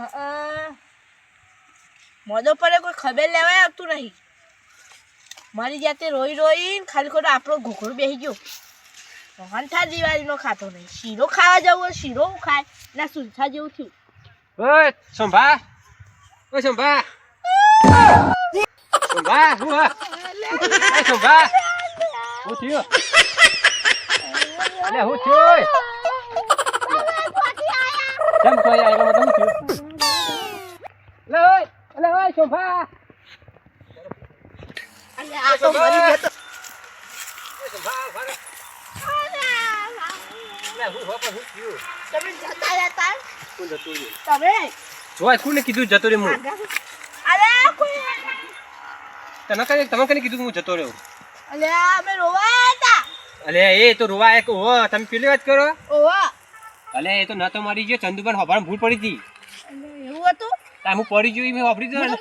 હા મોદો પર કોઈ ખબર લેવાય આવતું નહીં. મારી જાતે રોઈ રોઈને ખાલી ખોટો આપણો ઘોઘરો બેસી ગયો. હંથા દિવાળીનો ખાતો નહીં. શીરો ખાવા જવું હોય શીરો ખાય? ના સુલથા જેવું થયું. ઓય સંભા. ઓય સંભા. સંભા હું હા? ઓય સંભા. હું થયો? અલે હું થયો કેમ કોઈ આવ્યો મતલબ થયું? અલે ઓય આ તો મરી ગયો તમે કીધું જતો રે હું? અરે કઈ તમે કઈ કીધું હું જતો રહ્યો? અલે એ તો રોવા એક ઓ તમે પેલી વાત કરો? ઓવા અલે એ તો ન તો મારી ગયો ચંદુભાઈ હોભાળ ભૂલ પડી હતી. એવું હતું? હું પડી જોઈ મેં વાપરી દઉં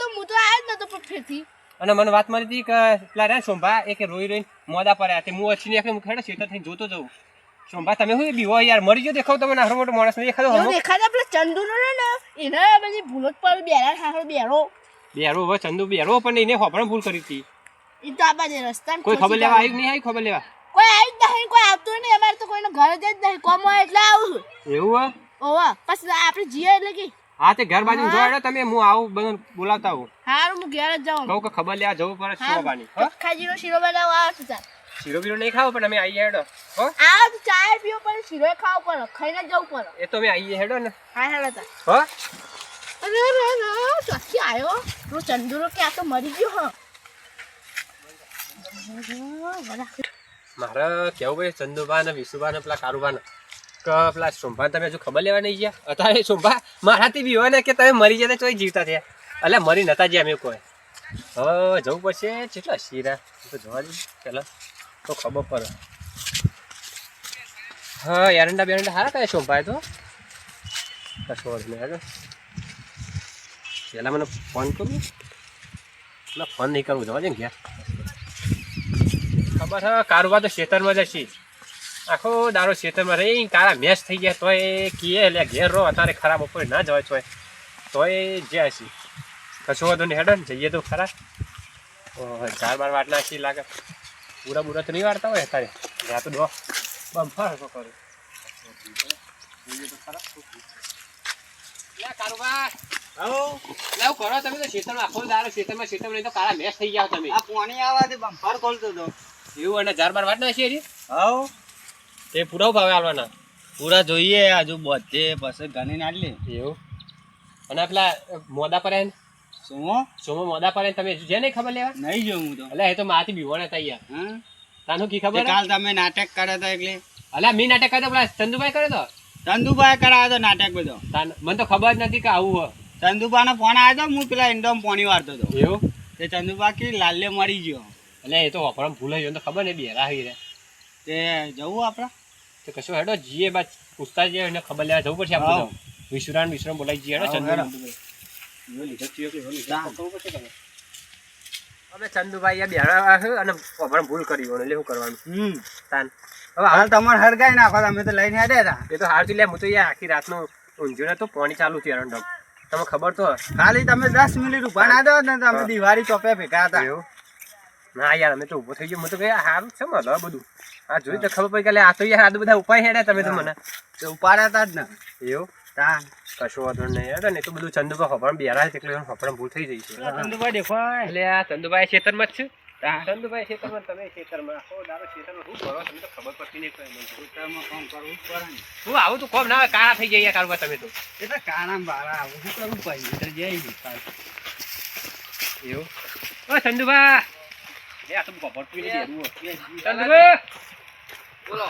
તો હું તો આવ્યો જ નતો પણ અને મને વાત મળી હતી કે પેલા રહ્યા શોભા એ કે રોઈ રોઈને મોદા પર તે હું અચીને એકને હું ખેડે શેતર થઈને જોતો જઉં. શોભા તમે શું બીવો યાર? મરી ગયો દેખાવ તમે નાનો મોટો માણસ ને દેખાતો હું દેખાતા પેલા ચંદુનો ને ને એને બધી ભૂલો જ પડી બેરા ખાખરો બેરો. બેરો હવે ચંદુ બેરો પણ એને હોપણ ભૂલ કરી હતી. એ તો આ બાજુ રસ્તા કોઈ ખબર લેવા આવી નહીં આવી ખબર લેવા? કોઈ આવી જ નહીં કોઈ આવતું નહીં અમારે તો કોઈનો ઘર જ નહીં. કોમ એટલે આવું. એવું ઓવા પછી આપણે જીએ એટલે કે હા તે ઘર બાજુ જોડે તમે હું આવું બધું બોલાવતા આવું. હારું હું ઘેર જ જાઉં. કહું કે ખબર લેવા જવું પડે હો. ખાજીનો શીરો બનાવવા આવે છું શીરો બીરો નહીં ખાવ પણ અમે આઈએ હેડો હો. આ તો ચાય પીઓ પણ શીરો ખાવ પણ ખાઈને જવું પડે. એ તો અમે આઈએ હેડો ને. હા હેડો તા હો. અરે અરે અરે ચોથી આયો. તું ચંદુરો કે આ તો મરી ગયો હા. મારે કેવું ભાઈ ચંદુબા ને વિશુબા ને પેલા કારુબા ને પેલા સોમભા તમે હજુ ખબર લેવા નહીં ગયા? અત્યારે સોમભા મારાથી બી હોય ને કે તમે મરી જતા ચોઈ જીવતા થયા. એટલે મરી નતા જ્યાં અમે કોઈ. હવે જવું પડશે કેટલા શીરા? તો જોવા દે પેલા તો ખબર પડે. હા, એરંડા બેરંડા હારા કયા સોમભાઈ તો? કશો વાંધો મને ફોન કરું ના ફોન નહીં કરવું જવા દે ને ગયા ખબર હા કારોબાર તો ખેતરમાં જશે. આખો દારો ખેતરમાં રહી કારા મેચ થઈ ગયા તોય કીએ એટલે ઘેર રહો અત્યારે ખરાબ બપોરે ના જવાય તોય. તોય જ્યાં છે. કશું વધુ ને હેડો ને જઈએ તો ખરા. ચાર બાર વાટ નાખી લાગે. પૂરા બુરા તો નહીં વાળતા હોય અત્યારે. ત્યાં તો દો. બમ્ફાર તો કરે. જોઈએ તો ખરા. કારોબાર કરો તમે તો ખેતરમાં આખો દારો ખેતરમાં ખેતરમાં નહીં તો કારા મેચ થઈ ગયા તમે. આ પાણી આવવાથી બમ્પર ખોલતો હતો એવું અને ચાર બાર વાટ નાખી હજી. હવ એ પૂરા ભાવે આલવાના. પૂરા જોઈએ હજુ બધે પછી ગણી નાખલી એવું? અને પેલા મોદા પર એને સોમો મોદા પર તમે જે નહીં ખબર લેવા? નહીં જો હું તો. એટલે એ તો માથી બીવાના હતા યાર. તાનું કી ખબર? કાલ તમે નાટક કર્યો તો એટલે? અલા મી નાટક કરતો પેલા ચંદુભાઈ કર્યો તો? ચંદુભાઈ કરાયો તો નાટક બધો. મને તો ખબર જ નથી કે આવું હોય. ચંદુભાઈ નો ફોન આવ્યો તો હું પેલા ઇન્ડોમ પોણી વાળતો હતો. એવું? તે ચંદુભા કે લાલ્ય મરી ગયો. એટલે એ તો વાપરમ ભૂલાઈ ગયો તો ખબર નહીં બેરા હી રે તે જવું આપણે? તો કશું હેડો જીએ બાદ પૂછતા જઈએ એને ખબર લેવા જવું પડશે આપણે. વિશ્રામ વિશ્રામ બોલાઈ જઈએ હેડો હાવ, ચંદુ હેડો. મંદુભાઈ. જો લીધો ચિયો કે જો લીધો. ચાલ. ખબર પડશે તમે. અમે ચંદુભાઈ આ બેરા છે અને વાપરમ ભૂલ કરી હોય એટલે શું કરવાનું હમ તાન હવે હાલ તમારે હરગાઈ નાખો અમે તો લઈને હેડે હતા એ તો હાર લે હું તો યાર આખી રાતનું ઊંઝું તો પાણી ચાલુ થયું રંડમ તમે ખબર તો ખાલી તમે દસ મિનિટ ઊભા ના દો ને તો અમે દિવાળી ચોપે ભેગા હતા ના યાર અમે તો ઊભો થઈ ગયો હું તો કહે સારું છે મને બધું આ જોઈ તો ખબર પડી કે આ તો યાર આ બધા ઉપાય હેડે તમે તો મને. તે ઉપાડ્યા હતા જ ને. એવું? તા કશો વાંધો નહીં. તો બધું ચંદુભાઈ હપણ બેરા છે એટલે હપણ ભૂલ થઈ જઈ છે. ચંદુભાઈ દેખાય. એટલે આ ચંદુભાઈ ખેતરમાં જ છે. ચંદુભાઈ ખેતરમાં તમે ખેતરમાં. આખો દાડો ખેતરમાં શું કરો? તમને તો ખબર પડતી નહીં ખેતરમાં કામ કરવું જ પડે હું આવું તો કોમ ના કાળા થઈ જાય કાળવા તમે તો. એટલે કાણા બારા આવું. શું કરવું પડે એટલે જઈ એવું? ઓ ચંદુભાઈ લે આ તો બપોર પીને બેરું ચંદુભાઈ બોલો.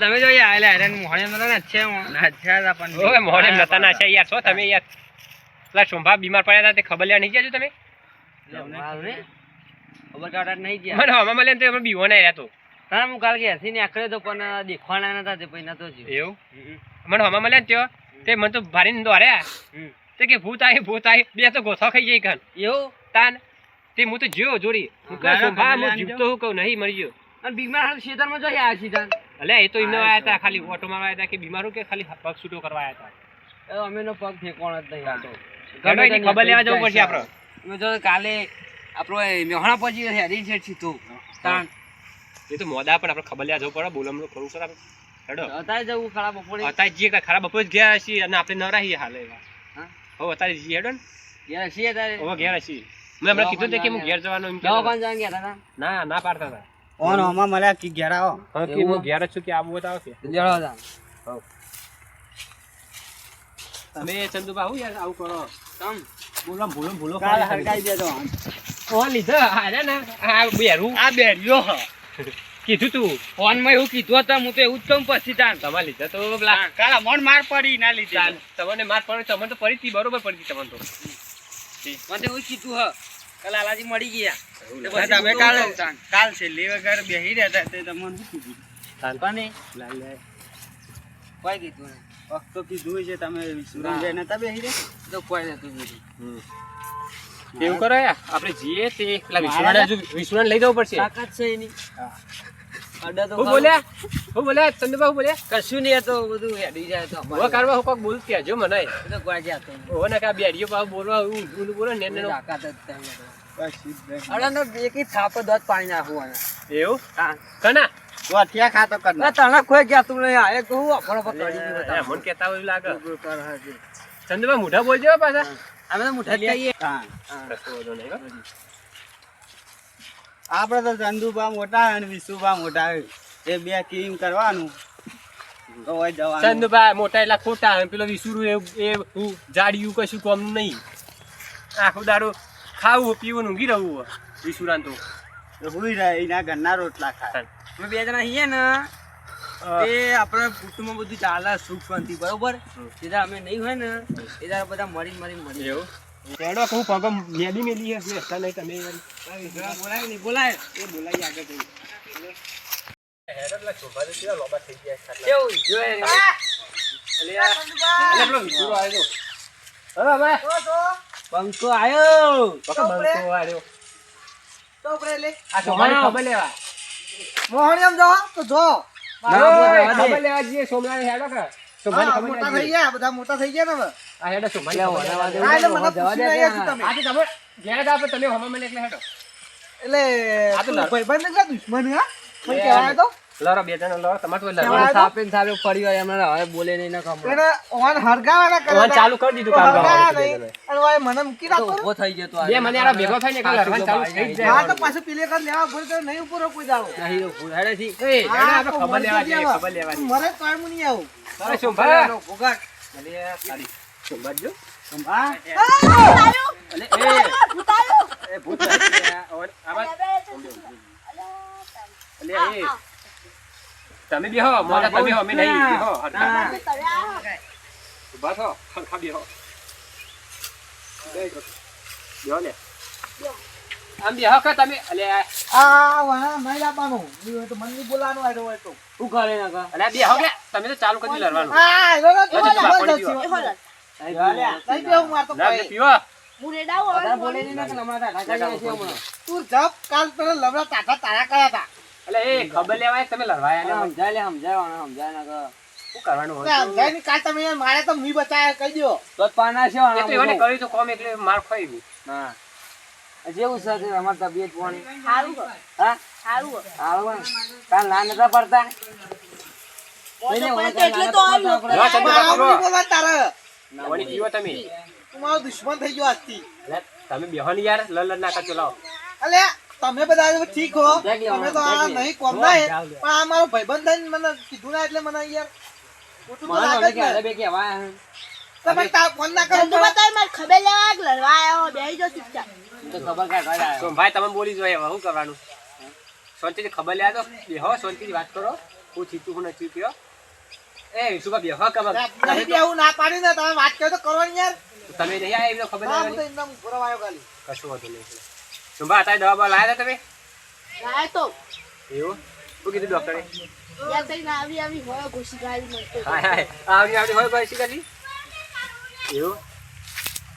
તમે જો યાર હેરાન મોહણે નતા નાચ્યા હું. નાચ્યા હતા પણ ઓય મોડે નતા ના છે યાર છો તમે યાર. પેલા શોભા બીમાર પડ્યા હતા તે ખબર લેવા નહીં ગયા છો તમે? ખબર કાઢા નહીં ગયા. મને હમણાં મળે તો અમે બીવો ના રહ્યા તો તારા હું કાલ કે હસી ને આખરે તો પણ દેખવાના નતા તે પછી નતો જ્યો. એવું? મને હમણાં મળે ને ત્યો? તે મને તો ભારી ને દોર્યા તે કે ભૂત આવી ભૂત આવી બે તો ગોથો ખાઈ ગઈ કાન એવું? તાન. તે હું તો જ્યો જોડી. હું કહું ના, ના, શોભા હું જીવતો હું કહું નહીં મરી ગયો. અને બીમાર હાલ ખેતરમાં જઈ આવ્યા સીધા એટલે એ તો એમને આવ્યા હતા ખાલી ઓટો મારવા આવ્યા હતા કે બીમાર કે ખાલી પગ છૂટો કરવા આવ્યા હતા અમે નો પગ ફેંકવાનો જ નહીં આ તો. હેડો ખબર લેવા જવું પડશે આપણે અમે જો કાલે આપણો એ પછી હેરી છે સીધું તાણ. એ તો મોદા પણ આપણે ખબર લેવા જવું પડે બોલમણું ખરું ખરાબ હેડો. અત્યારે જવું ખરાબ બપોરે. અત્યારે જઈએ ખરાબ બપોર જ ગયા છીએ અને આપણે ન રહીએ હાલ એવા. હા? અત્યારે જઈએ હેડો ને. યાર છીએ અત્યારે. હવે ઘેર છીએ. મેં હમણાં કીધું કે હું ઘેર જવાનું દવાખાને જવાનું ગયા હતા ના ના પાડતા હતા. ઓન ઓમાં મળ્યા કે ઘેર આવો હા કે હું ઘેર છું કે આવું બતાવો કે? જળો જા. તમે ચંદુ બાહુ યાર આવું કરો. તમ. બોલો બોલો બોલો. કાલ હરકાઈ દેજો. ફોન લીધો. આરે ને. આ બેરું. આ બેડ્યો કીધું તું. ફોનમાં એવું કીધું હતું હું તો એવું જ કહું પછી તાન. તમારે લીધા તો કાળા મન માર પડી ના લીધી તમને માર પડે તમને તો પડી હતી બરોબર પડી હતી તમને તો. મને એવું કીધું હ. લાલાજી મળી ગયા. તમે કાલ. કાલ છેલ્લી વગર બેહી રહેતા તે તમને શું કીધું? કોને? લાલ કોઈ કીધું વખતો કીધું છે તમે જઈને નતા બેહી રહ્યા? તો કોઈ નતું કીધું. એવું કરો આપણે જઈએ તે પેલા વિશ્વનાને હજુ લઈ જવું પડશે. તાકાત છે એની. હું. ખાવ. બોલ્યા? હું બોલ્યા? ચંદુબા હું બોલ્યા? કશું નહીં તો બધું હેડી જાય તો હવે કારવા હું કોક બોલતી હજો મને. તો કોઈ તો નહીં. ઓને કા બેડીઓ પાવ બોલવા હું ઊંધું બોલો ને એને તાકાત જ તેમને તો. બસ સીધ બેહી. અરે નો એકી થાપે દોત પાણી નાખવાના એવું? હા. કના? ગોઠિયા ખાતો કર તને કોઈ ગયા નહીં આ એક હું અફરો પર કરી દીધું એ બતાવ. મને કહેતા હોય લાગે. મોઢા બોલજો પાછા. અમે તો મુઠ્ઠા જ હા. હા. કશો નહીં હો. આપડે તો ચંદુભા મોટા અને વિશુભા મોટા એ બે કિંગ કરવાનું. ચંદુબા મોટા એટલા ખોટા અને પેલો વિસુરુ એ એ હું જાડિયું કશું કોમ નહીં. આખું દાડું ખાવું પીવું ઊંઘી રહું વિસુરાન તો. હુઈ રહે એના ઘરના રોટલા ખાય. અમે બે જણા છીએ ને એ આપણે કુટુંબમાં બધું ચાલે સુખ શાંતિ બરોબર? સીધા અમે નહીં હોય ને એ બધા મળી મળી મળી એવું? પેડો કહું પગ મેલી મેલી હશે બેસતા નહીં તમે બોલાય નહીં બોલાય એ બોલાવી આગળ જઈએ. કેવું જોઈએ રે. પંખો આયો આ સોમાની ખબર લેવા મોહણીયમ જો તો જો. ખબર લેવા જઈએ સોમનાથ હેડો કે મોટા થઈ ગયા બધા મોટા થઈ ગયા ને હવે આ હેડો મને જવા દે પૂછી રહ્યા ત્યાં. છો તમે. આ તો તમે ઘેર જ આપે તમે હમણાં મને એટલે હેડો એટલે આ તો ભાઈબંધ ને દુશ્મન હા મને કહેવાય તો લડો બે જણા લડો તમારે તો કેવા? સાપે સાપે પડી હોય એમને હવે બોલે નહીં ને ખબર એને ઓન હરગાવાના કરે ઓન ચાલુ કરી દીધું કામ. અને ઓય મને મૂકી રાખો ઊભો થઈ ગયો તો બે મને ભેગો થઈને ને એટલે ચાલુ થઈ જાય. હા તો પાછું પેલે કર લેવા તો નહીં ઉપર કોઈ દાડો નહીં તો હેડે થી. એ, હેડો હા, તો ખબર લેવા. મરે તોય આવું તારે. અલે, સોમભાઈ જો. હા અલે, એ, એ, ભૂત લાગી ગયા. ઓન, આમાં- અલે, એ, તમે બેહો મોલા તમે હો અમે નહીં બેહો થો બેહો બેહો લે આમ બેહો કે તમે અલે આ વાહ નહીં હોય તો મને નહીં બોલાવાનું આયરો હોય તો શું કરે ના કા? અલે બેહો કે તમે તો ચાલુ કરી લડવાનું હા એનો તો ખબર લેવાય તમે લડવાયા સમજાય લે સમજાય સમજાય ના શું કરવાનું હોય? કાલ તમે મારે તો મી બચાયા કહી દ્યો. તો પાના છે એ તો એમને કર્યું તો કોમ એટલે માર ખાઈ ગયું. હા. જેવું છે તબિયત પાણી. સારું હા. સારું. કાલ ના નતા પડતા? એટલે તો આવ્યું. તારે. વળી પીવો તમે? તું મારો દુશ્મન થઈ ગયો આજથી. તમે બેહો ને યાર લડ લડ ના કરજો લાવો. અલે તમે બધા ઠીક હો. તમે તો આ નહીં કોમ ના હે. પણ આ મારો ભાઈબંધ થઈને મને કીધું ના એટલે મને યાર ખોટું તો મને લાગે જ કે ને. બે હે. તમે તા ફોન ના કરો. તો બતાય મારે ખબર લેવા કે લડવા આવ્યો બેહી જાઓ ચૂપચાપ. તો ખબર કાઢવા જ તો ભાઈ તમે બોલી જોઈએ હવે શું કરવાનું? શાંતિથી ખબર લે તો. બેહો શાંતિથી વાત કરો. હું ચીતું હું નથી કયો એ વિશુભા બેહો કે હવે બેહું ના પાડી ને તમે વાત કરો તો કરવાની યાર. તમે નહીં આવ્યા એમને ખબર હા હું તો લેવાની એમના આવ્યો ખાલી કશું વાંધો નહીં. સુંભા અત્યારે દવા બવા લાયા તમે? લાય તો. એવું? શું કીધું ડોક્ટરે? યાર તઈ ના આવી આવી હોય ઘૂસી ગાળી મળતો હાય ભાઈ શીખાલી એવું?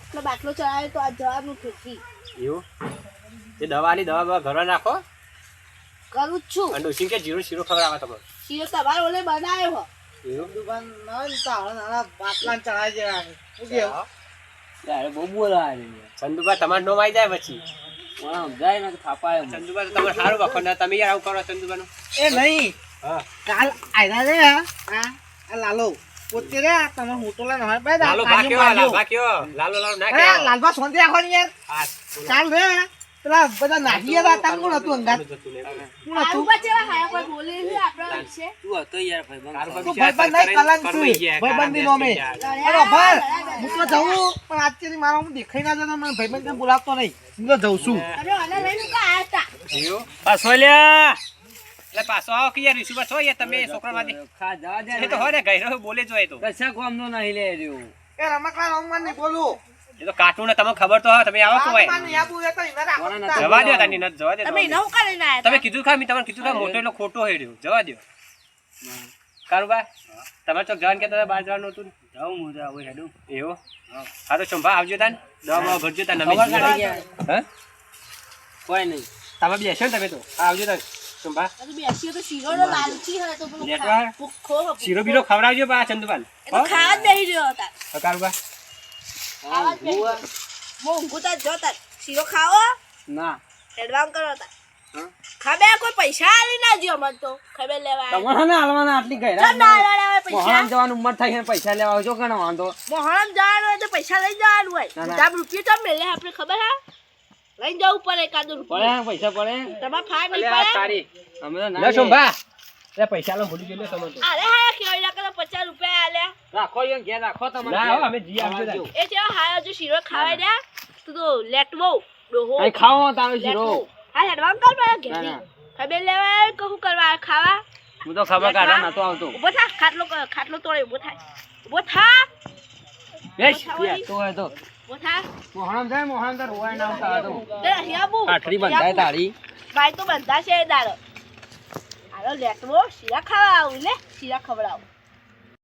એટલે બાટલો ચડાવ્યો તો આ જવાનું ઠેકી એવું? એ દવાની દવા બવા ઘરમાં નાખો? કરું છું. અને ડોસી કે જીરો શીરો ખવડાવે તમારે? શીરો તમારો ઓલે બનાવ્યો હો ચંદુભાઈ ના હોય ને તો નાના બાટલા ને ચડાઈ શું કેવું? ત્યારે બહુ બોલાય ચંદુબા તમારે નો જાય પછી સમજાય ને થાપાય ચંદુબા તમારે સારું વખો ને તમે યાર આવું કરો ચંદુબાનું એ નહીં. કાલ આયરા રે આ આ લાલો. પોતે રે આ તમે હોટલા ન હોય બે લાલો ભા લાલો લાલો લાલો ના અરે લાલબા સોંધી રાખો યાર. હા, કાલ રે પેલા બધા નાખી હતા તાર કોણ હતું અંગાત? કોણ હતું? આવું બચેલા કોઈ બોલે છે આપણા વિશે. તું હતો યાર ભાઈ તારું તું બિચારા ભાઈબંધ નહીં, સરકારે કલંક છું. ગયા, ભાઈબંધની નોમે. અરે ભાઈ હું તો જવું પણ આજથી મારા હું દેખાઈ ના જતો મને ભાઈબંધ કેમ બોલાવતો નહીં. હું તો જઉં છું. અરે આના લઈને કા આયા પાછો લ્યા. એટલે પાછો આવો કે યાર યાર તમે છોકરામાંથી. ખા જવા દે એ તો હોય ને ગયરો બોલે જ હોય તો. કશા કોમનો નહીં લે રહ્યો. એ રમકડા રમવા બોલું. એ તો કાટુ ને તમને ખબર તો હોય તમે આવો તાર. જવા દો તાની નથ જવા દે તમે નવ કરી ના તમે કીધું ખા મી તમને કીધું ખા મોટો એટલો ખોટો હેડ્યો જવા દો કારુબા તમારે ચોક જવાનું કે તમે બહાર જવાનું હતું જાઉં હું જાવ હેડું. એવો? હા તો ચંભા આવજો તાન. દવા બવા ભરજો તાન ગયા. હા? કોઈ નહીં. તમે બેસો ને તમે તો? આવજો તાન ચંભા શીરો બીરો ખવડાવજો બા ચંદુપાન ખાવા જ નહીં રહ્યો હતા. કારુબા. ખાવા શીરો ના. કરો તા. હા? કોઈ પૈસા આલી ના દ્યો મને તો. ખબર લેવા. તમારે ના હાલવાના આટલી ગયરા ના આલવાના પૈસા. મોહરામ જવાની ઉંમર થાય છે પૈસા લેવા આવજો કણ વાંધો. મોહરમ જવાનું હોય તો પૈસા લઈ જવાનું હોય. ના. રૂપિયો તો મેલે આપણે ખબર હા? લઈ જવું પડે એકાદું રૂપિયો. પડે પૈસા પડે. તમારે ફાય નહીં પડે? તારી. અમે ના લે લઈએ. ચંપા પૈસા લો ભૂલી ગયો તમે અરે હા ના કરે પચાસ રૂપિયા આલે. રાખો યો ઘેર રાખો તમારે ના અમે જી આવજો એ જેવા હા જો શીરો ખાવા દે. તું તો લેટવો ડોહો. આ ખાવો તારો શીરો. હા હેડવાન કર મારા ઘેરી. ખબર લેવા કહું કરવા ખાવા? હું તો ખબર કાઢવા નતો આવતો. ઊભો થા ખાટલો ખાટલો તોડે ઊભો થાય ઊભો થા. બેસ તો હોય તો. થા. મોહરામ જાય તાર હોવાય ના આવતા હતો આઠરી બંધાય તારી. ભાઈ તો બંધાશે દાડો. હાલો લેટવો શીરા ખાવા આવું લે શીરા ખવડાવું.